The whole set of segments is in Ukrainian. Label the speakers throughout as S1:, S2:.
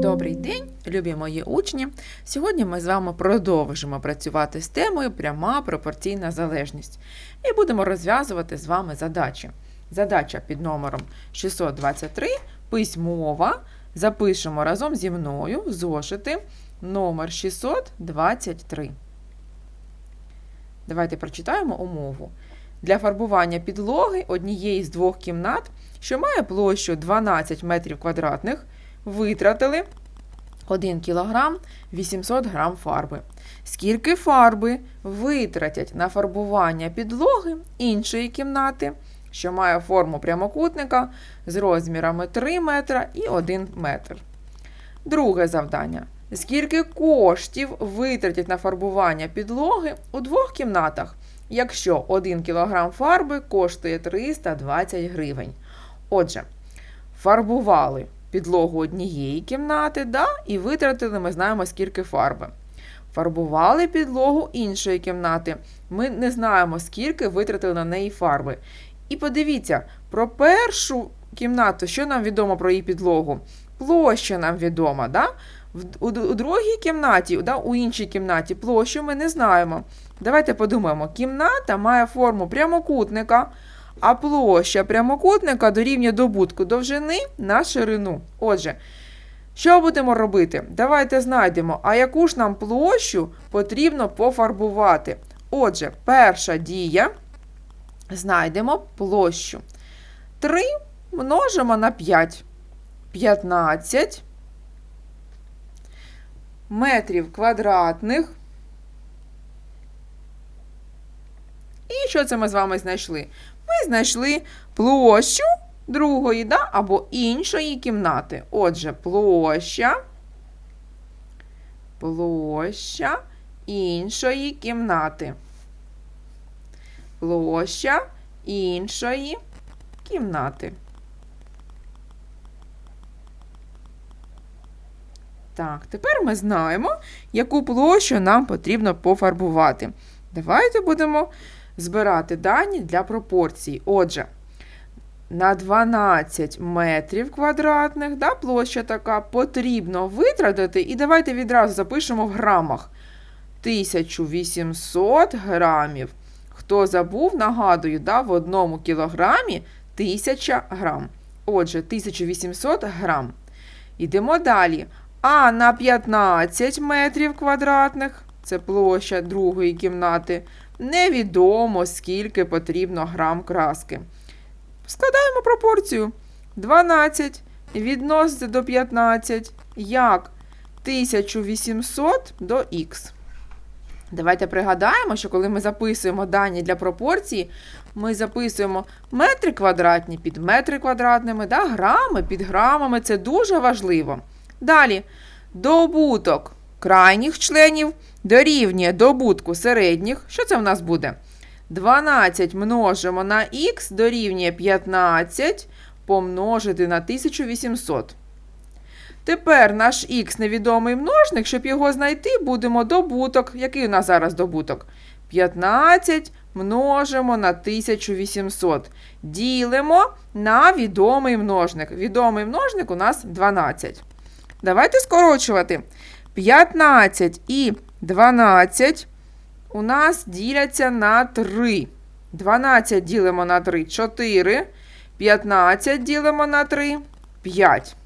S1: Добрий день, любі мої учні! Сьогодні ми з вами продовжимо працювати з темою пряма пропорційна залежність і будемо розв'язувати з вами задачі. Задача під номером 623 письмова. Запишемо разом зі мною в зошити номер 623. Давайте прочитаємо умову. Для фарбування підлоги однієї з двох кімнат, що має площу 12 метрів квадратних, витратили 1 кг 800 г фарби. Скільки фарби витратять на фарбування підлоги іншої кімнати, що має форму прямокутника з розмірами 3 метра і 1 метр. Друге завдання. Скільки коштів витратять на фарбування підлоги у двох кімнатах, якщо 1 кг фарби коштує 320 гривень? Отже, фарбували підлогу однієї кімнати, да, і витратили, ми знаємо, скільки фарби. Фарбували підлогу іншої кімнати. Ми не знаємо, скільки витратили на неї фарби. І подивіться, про першу кімнату, що нам відомо про її підлогу? Площа нам відома. Да? У, другій кімнаті, да, у іншій кімнаті площу ми не знаємо. Давайте подумаємо, кімната має форму прямокутника, а площа прямокутника дорівнює добутку довжини на ширину. Отже, що будемо робити? Давайте знайдемо, а яку ж нам площу потрібно пофарбувати. Отже, перша дія. Знайдемо площу. 3 множимо на 5. 15 метрів квадратних. І що це ми з вами знайшли? Ми знайшли площу другої да, або іншої кімнати. Отже, площа, площа іншої кімнати. Площа іншої кімнати. Так, тепер ми знаємо, яку площу нам потрібно пофарбувати. Давайте будемо збирати дані для пропорцій. Отже, на 12 метрів квадратних, да, площа така, потрібно витратити, і давайте відразу запишемо в грамах. 1800 грамів. Хто забув, нагадую, да, в одному кілограмі 1000 грам. Отже, 1800 грам. Йдемо далі. А на 15 метрів квадратних, це площа другої кімнати, невідомо, скільки потрібно грам краски. Складаємо пропорцію. 12 відноситься до 15, як 1800 до х. Давайте пригадаємо, що коли ми записуємо дані для пропорції, ми записуємо метри квадратні під метри квадратними, да, грами під грамами. Це дуже важливо. Далі, добуток крайніх членів дорівнює добутку середніх. Що це в нас буде? 12 множимо на х дорівнює 15 помножити на 1800. Тепер наш х невідомий множник, щоб його знайти, будемо добуток. Який у нас зараз добуток? 15 множимо на 1800. Ділимо на відомий множник. Відомий множник у нас 12. Давайте скорочувати. 15 і 12 у нас діляться на 3. 12 ділимо на 3 4. 15 ділимо на 3 5.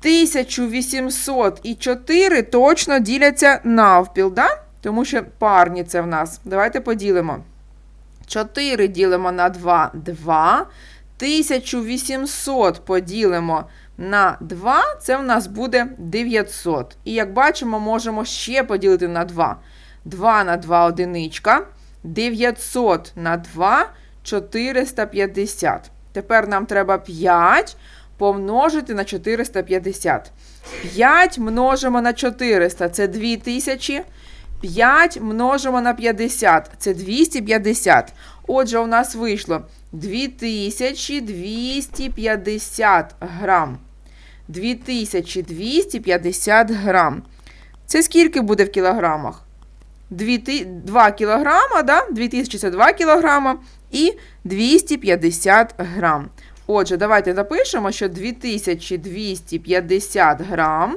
S1: 1804 точно діляться навпіл, да? тому що парні це в нас. Давайте поділимо. 4 ділимо на 2 2. 1800 поділимо на 2, це в нас буде 900. І як бачимо, можемо ще поділити на 2. 2 на 2 одиничка. 900 на 2 450. Тепер нам треба 5 помножити на 450. 5 множимо на 400 це 2000. 5 множимо на 50 це 250. Отже, у нас вийшло 2250 грам. 2250 грам. Це скільки буде в кілограмах? 2 кілограма, да? 2000 це 2 кілограма і 250 грам. Отже, давайте запишемо, що 2250 грам.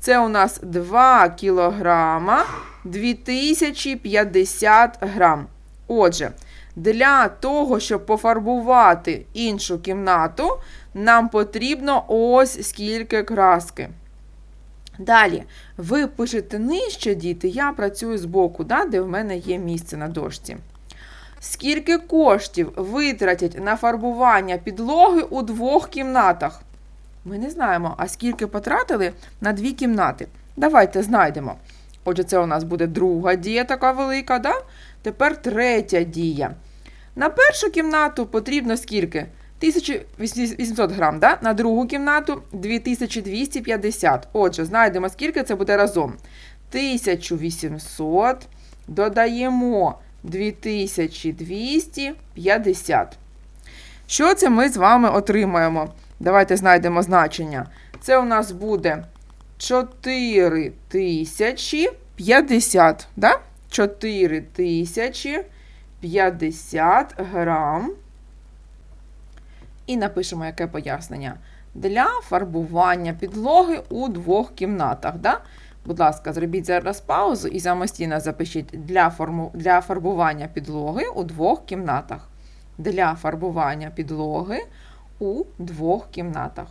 S1: Це у нас 2 кілограма 2050 грам. Отже, для того, щоб пофарбувати іншу кімнату, нам потрібно ось скільки краски. Далі, ви пишете нижче, діти, я працюю збоку, да, де в мене є місце на дошці. Скільки коштів витратять на фарбування підлоги у двох кімнатах? Ми не знаємо, а скільки потратили на дві кімнати. Давайте знайдемо. Отже, це у нас буде друга дія, така велика, да? Тепер третя дія. На першу кімнату потрібно скільки? 1800 грам, да? на другу кімнату 2250. Отже, знайдемо, скільки це буде разом. 1800 додаємо 2250. Що це ми з вами отримаємо? Давайте знайдемо значення. Це у нас буде 4050, да? 4050 грам. І напишемо, яке пояснення. Для фарбування підлоги у двох кімнатах. Да? Будь ласка, зробіть зараз паузу і самостійно запишіть для, форму... для фарбування підлоги у двох кімнатах. Для фарбування підлоги у двох кімнатах.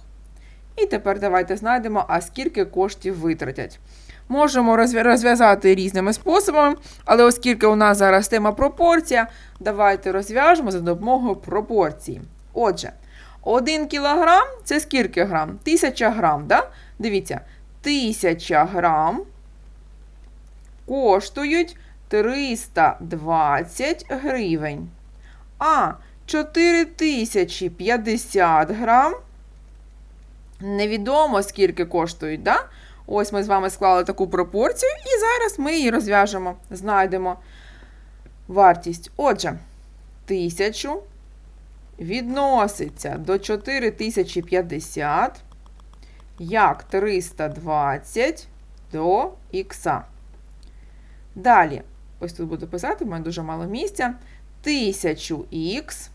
S1: І тепер давайте знайдемо, а скільки коштів витратять. Можемо розв'язати різними способами, але оскільки у нас зараз тема пропорція, давайте розв'яжемо за допомогою пропорції. Отже, 1 кілограм це скільки грам? 1000 грам, да? Дивіться, 1000 грам коштують 320 гривень. А 4050 грам. Невідомо, скільки коштують, да? Ось ми з вами склали таку пропорцію, і зараз ми її розв'яжемо, знайдемо вартість. Отже, 1000 відноситься до 4050 як 320 до х. Далі, ось тут буду писати, в мене дуже мало місця. 1000х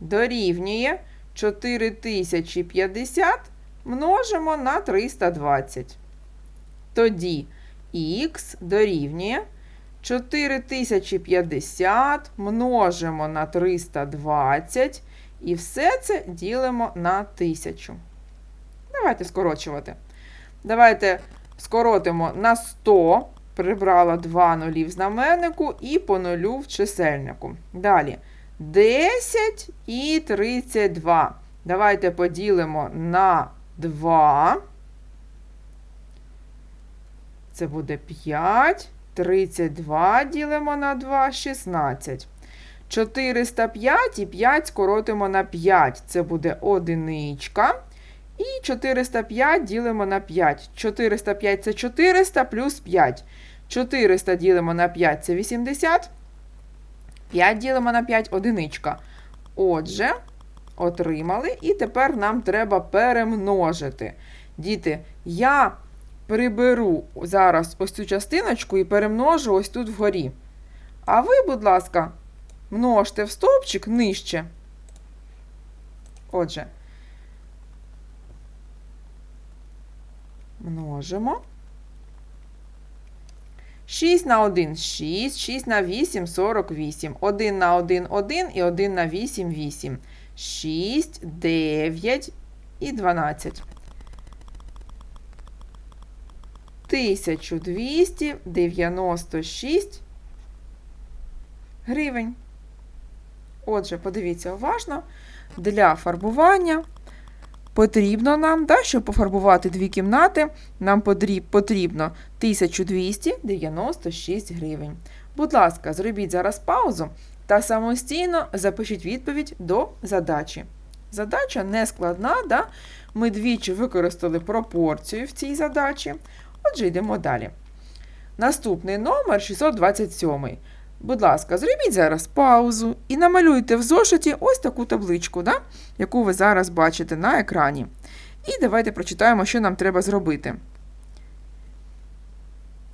S1: дорівнює 4050 множимо на 320. Тоді х дорівнює 4050 множимо на 320 і все це ділимо на 1000. Давайте скорочувати. Давайте скоротимо на 100, прибрала 2 нулі в знаменнику і по нулю в чисельнику. Далі 10 і 32. Давайте поділимо на 2. Це буде 5. 32 ділимо на 2, 16. 405 і 5 скоротимо на 5. Це буде одиничка. І 405 ділимо на 5. 405 це 400 плюс 5. 400 ділимо на 5 це 80. 5 ділимо на 5 одиничка. Отже, отримали. І тепер нам треба перемножити. Діти, я приберу зараз ось цю частиночку і перемножу ось тут вгорі. А ви, будь ласка, множте в стовпчик нижче. Отже, множимо. 6 на 1 6, 6 на 8 48. 1 на 1 1 і 1 на 8 8. 6, 9 і 12. 1296 гривень. Отже, подивіться уважно, для фарбування потрібно нам, да, щоб пофарбувати дві кімнати, нам потрібно 1296 гривень. Будь ласка, зробіть зараз паузу та самостійно запишіть відповідь до задачі. Задача не складна, да? ми двічі використали пропорцію в цій задачі. Отже, йдемо далі. Наступний номер 627. Будь ласка, зробіть зараз паузу і намалюйте в зошиті ось таку табличку, да? яку ви зараз бачите на екрані. І давайте прочитаємо, що нам треба зробити.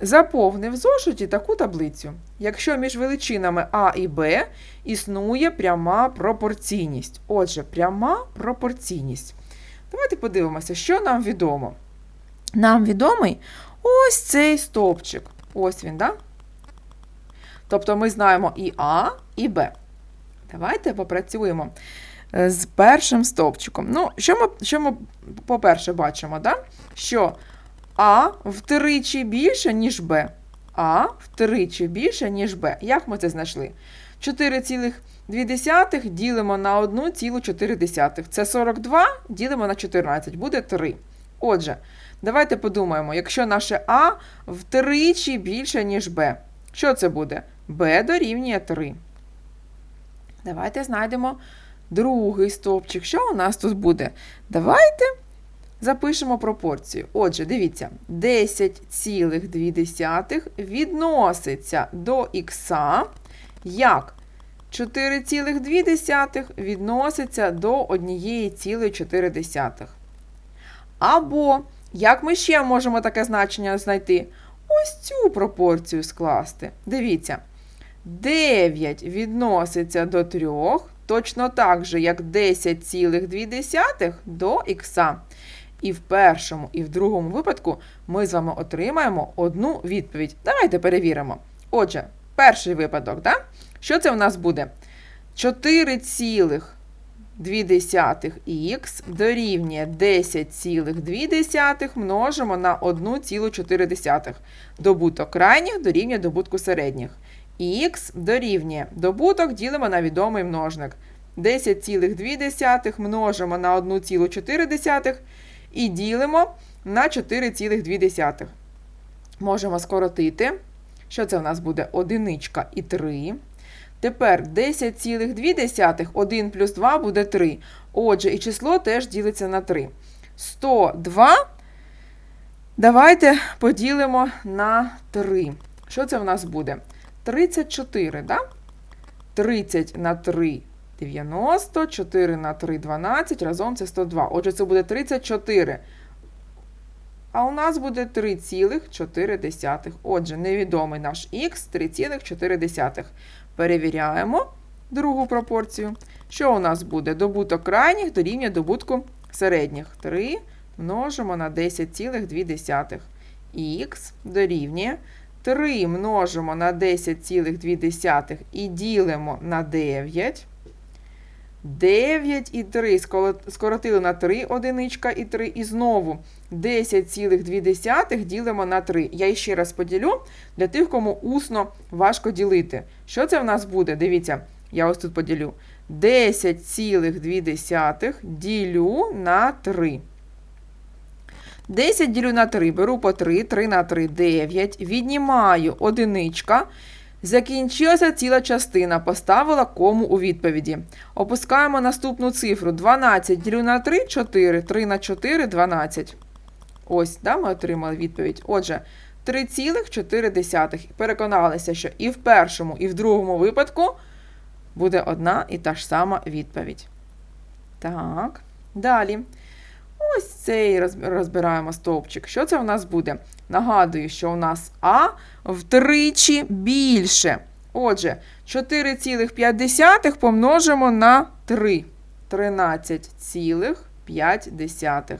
S1: Заповни в зошиті таку таблицю. Якщо між величинами А і Б існує пряма пропорційність. Отже, пряма пропорційність. Давайте подивимося, що нам відомо. Нам відомий ось цей стовпчик. Ось він? Да? Тобто ми знаємо і А, і Б. Давайте попрацюємо е, з першим стовпчиком. Ну, що ми, що ми по-перше, бачимо, да? що А втричі більше, ніж Б. А втричі більше, ніж Б. Як ми це знайшли? 4,2 ділимо на 1,4. Це 42 ділимо на 14, буде 3. Отже, давайте подумаємо, якщо наше А втричі більше, ніж Б. Що це буде? b дорівнює 3. Давайте знайдемо другий стовпчик. Що у нас тут буде? Давайте запишемо пропорцію. Отже, дивіться, 10,2 відноситься до х, як 4,2 відноситься до 1,4. Або, як ми ще можемо таке значення знайти? Ось цю пропорцію скласти. Дивіться. 9 відноситься до 3, точно так же, як 10,2 до х. І в першому, і в другому випадку ми з вами отримаємо одну відповідь. Давайте перевіримо. Отже, перший випадок, да? що це у нас буде? 4,2х дорівнює 10,2 множимо на 1,4. Добуток крайніх дорівнює добутку середніх. Х дорівнює добуток ділимо на відомий множник. 10,2 множимо на 1,4 і ділимо на 4,2. Можемо скоротити. Що це у нас буде? Одиничка і 3. Тепер 10,2, 1 плюс 2 буде 3. Отже, і число теж ділиться на 3. 102. Давайте поділимо на 3. Що це у нас буде? 34, да? 30 на 3 90, 4 на 3 12, разом це 102. Отже, це буде 34. А у нас буде 3,4. Отже, невідомий наш х 3,4. Перевіряємо другу пропорцію. Що у нас буде? Добуток крайніх дорівнює добутку середніх. 3 множимо на 10,2. Х дорівнює 3 множимо на 10,2 і ділимо на 9. 9 і 3 скоротили на 3 одиничка і 3. І знову 10,2 ділимо на 3. Я ще раз поділю для тих, кому усно важко ділити. Що це в нас буде? Дивіться, я ось тут поділю. 10,2 ділю на 3. 10 ділю на 3, беру по 3, 3 на 3 9. Віднімаю одиничка. Закінчилася ціла частина. Поставила кому у відповіді. Опускаємо наступну цифру. 12 ділю на 3 4. 3 на 4 12. Ось, да, ми отримали відповідь. Отже, 3,4. Переконалися, що і в першому, і в другому випадку буде одна і та ж сама відповідь. Так, далі. Ось цей розбираємо стовпчик. Що це у нас буде? Нагадую, що у нас А втричі більше. Отже, 4,5 помножимо на 3. 13,5.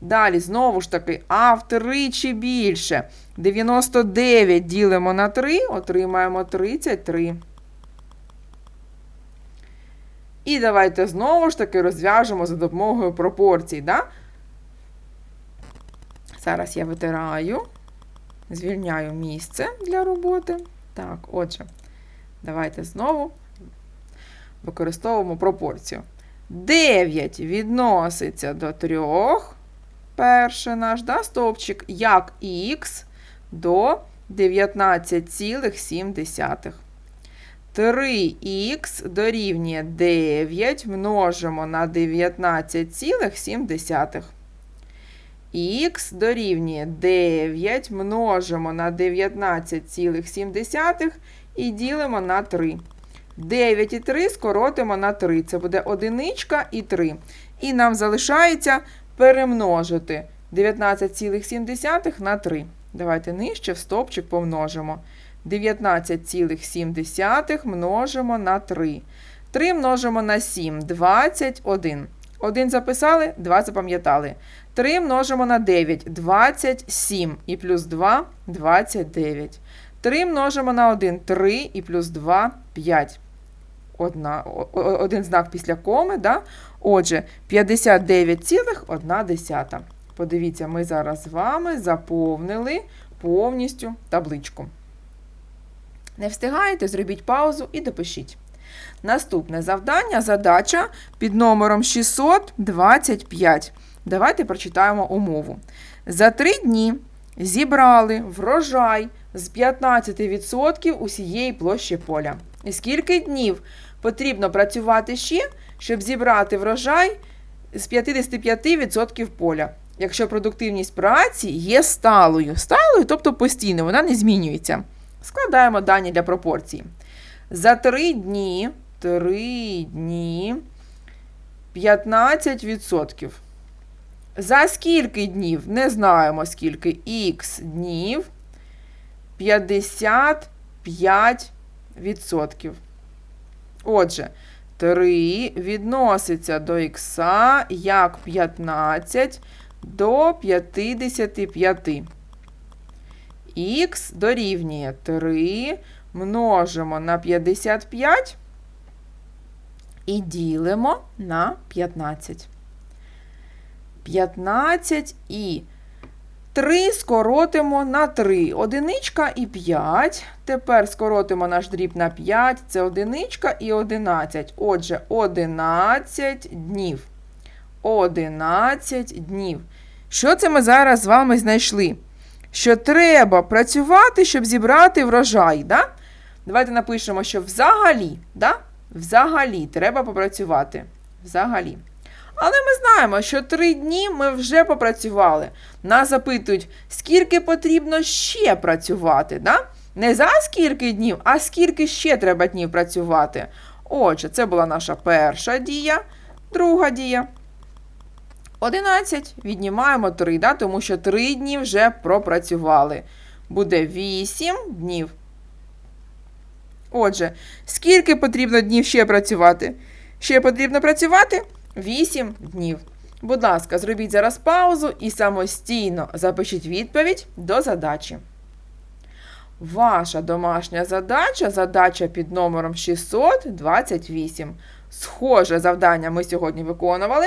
S1: Далі, знову ж таки, А втричі більше. 99 ділимо на 3, отримаємо 33. І давайте знову ж таки розв'яжемо за допомогою пропорцій. Да? Зараз я витираю, звільняю місце для роботи. Так, отже, давайте знову використовуємо пропорцію. 9 відноситься до 3, перший наш да, стовпчик, як х до 19,7. 3х дорівнює 9 множимо на 19,7. Х дорівнює 9 множимо на 19,7 і ділимо на 3. 9 і 3 скоротимо на 3. Це буде одиничка і 3. І нам залишається перемножити 19,7 на 3. Давайте нижче в стовпчик помножимо. 19,7 множимо на 3. 3 множимо на 7, 21. 1 записали, 2 запам'ятали. 3 множимо на 9, 27. І плюс 2 – 29. 3 множимо на 1, 3 і плюс 2 – 5. Одна, один знак після коми, да? Отже, 59,1. Подивіться, ми зараз з вами заповнили повністю табличку. Не встигаєте, зробіть паузу і допишіть. Наступне завдання, задача під номером 625. Давайте прочитаємо умову. За три дні зібрали врожай з 15% усієї площі поля. І скільки днів потрібно працювати ще, щоб зібрати врожай з 55% поля? Якщо продуктивність праці є сталою, сталою, тобто постійно, вона не змінюється. Складаємо дані для пропорції. За 3 дні, 3 дні 15%. За скільки днів? Не знаємо скільки. Х днів 55%. Отже, 3 відноситься до х як 15 до 55. Х дорівнює 3 множимо на 55 і ділимо на 15. 15 і 3 скоротимо на 3. Одиничка і 5. Тепер скоротимо наш дріб на 5. Це одиничка і 11. Отже, 11 днів. 11 днів. Що це ми зараз з вами знайшли? Що треба працювати, щоб зібрати врожай. Да? Давайте напишемо, що взагалі, да? взагалі треба попрацювати. Взагалі. Але ми знаємо, що три дні ми вже попрацювали. Нас запитують, скільки потрібно ще працювати. Да? Не за скільки днів, а скільки ще треба днів працювати. Отже, це була наша перша дія, друга дія. 11 віднімаємо 3, да? тому що 3 дні вже пропрацювали. Буде 8 днів. Отже, скільки потрібно днів ще працювати? Ще потрібно працювати 8 днів. Будь ласка, зробіть зараз паузу і самостійно запишіть відповідь до задачі. Ваша домашня задача задача під номером 628. Схоже завдання ми сьогодні виконували.